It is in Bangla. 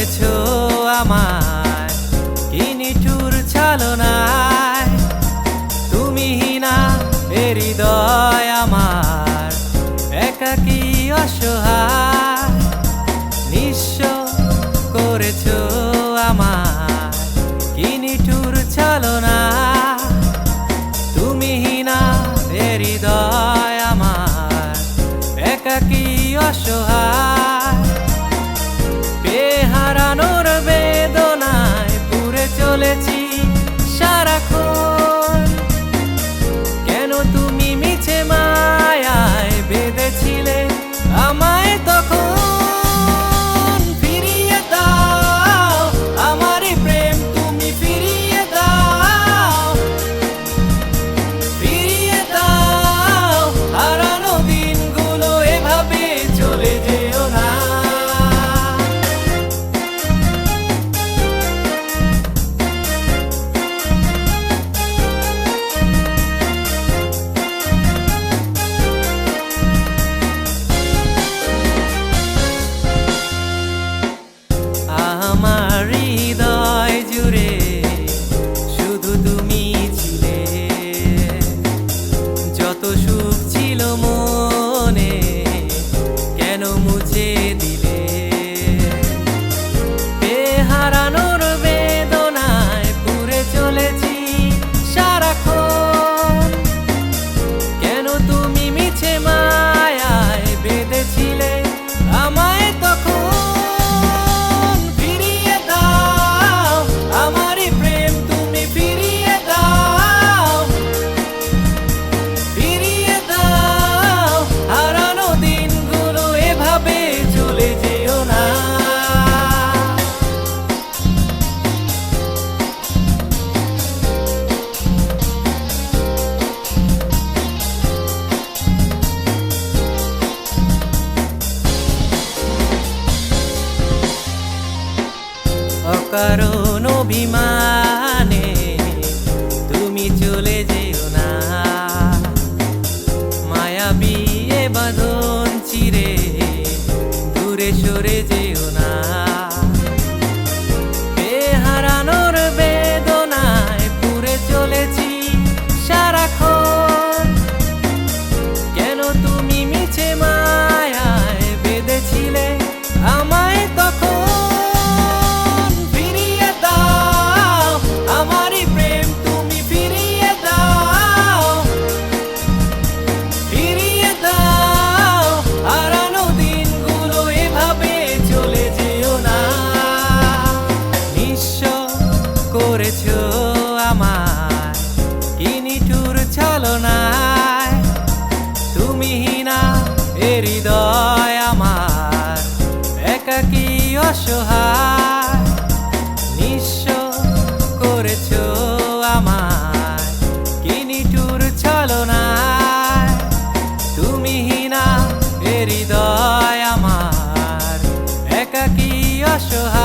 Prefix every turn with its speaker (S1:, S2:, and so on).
S1: করেছ আমায় কি নিঠুর ছলনায়। তুমি হিনা হৃদয় আমার একাকি অসহায়? নিঃস্ব করেছ আমার কি নিঠুর ছলনা তুমি হিনা হৃদয় আমার একাকি অসহায়? কারণ অভিমানে তুমি চলে যেও না। এ হৃদয় আমার, একাকী অসহায়, নিঃস্ব করেছ আমার কি নিঠুর ছলনায়। তুমি হিনা এ হৃদয় আমার, একাকী অসহায়।